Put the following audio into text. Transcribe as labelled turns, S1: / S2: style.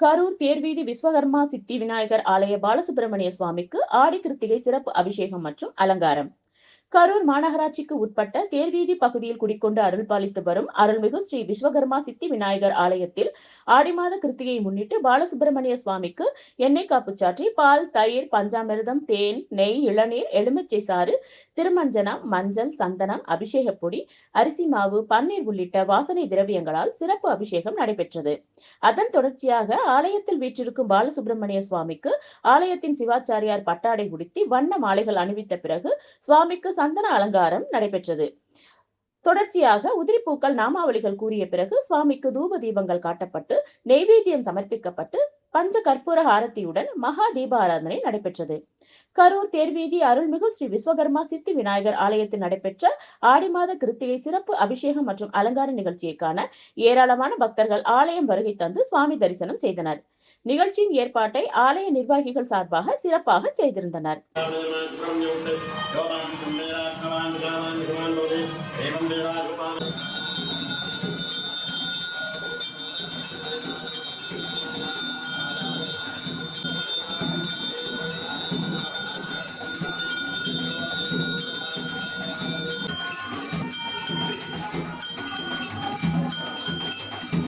S1: கரூர் தேர்வீதி விஸ்வகர்மா சித்தி விநாயகர் ஆலய பாலசுப்பிரமணிய சுவாமிக்கு ஆடி கிருத்திகை சிறப்பு அபிஷேகம் மற்றும் அலங்காரம். கரூர் மாநகராட்சிக்கு உட்பட்ட தேர்வீதி பகுதியில் குடிக்கொண்டு அருள்பாலித்து வரும் அருள்மிகு ஸ்ரீ விஸ்வகர்மா சித்தி விநாயகர் ஆலயத்தில் ஆடி மாத கிருத்திகையை முன்னிட்டு பாலசுப்பிரமணிய சுவாமிக்கு எண்ணெய் காப்பு சாற்றி பால் தயிர் பஞ்சாமிர்தம் தேன் நெய் இளநீர் எலுமிச்சை சாறு திருமஞ்சனம் மஞ்சள் சந்தனம் அபிஷேக பொடி அரிசி மாவு பன்னீர் உள்ளிட்ட வாசனை திரவியங்களால் சிறப்பு அபிஷேகம் நடைபெற்றது. அதன் தொடர்ச்சியாக ஆலயத்தில் வீற்றிருக்கும் பாலசுப்பிரமணிய சுவாமிக்கு ஆலயத்தின் சிவாச்சாரியார் பட்டாடை உடுத்தி வண்ண மாலைகள் அணிவித்த பிறகு சுவாமிக்கு சந்தன அலங்காரம் நடைபெற்றது. தொடர்ச்சியாக உதிரிப்பூக்கள் நாமாவளிகள் கூறிய பிறகு சுவாமிக்கு தூப தீபங்கள் காட்டப்பட்டு நெய்வேத்தியம் சமர்ப்பிக்கப்பட்டு பஞ்ச கற்பூர ஆரத்தியுடன் மகா தீபாராதனை நடைபெற்றது. கரூர் தேர்வீதி அருள்மிகு ஸ்ரீ விஸ்வகர்மா சித்தி விநாயகர் ஆலயத்தில் நடைபெற்ற ஆடி மாத கிருத்திகை சிறப்பு அபிஷேகம் மற்றும் அலங்கார நிகழ்ச்சியை காண ஏராளமான பக்தர்கள் ஆலயம் வருகை தந்து சுவாமி தரிசனம் செய்தனர். நிகழ்ச்சியின் ஏற்பாட்டை ஆலய நிர்வாகிகள் சார்பாக சிறப்பாக செய்திருந்தனர்.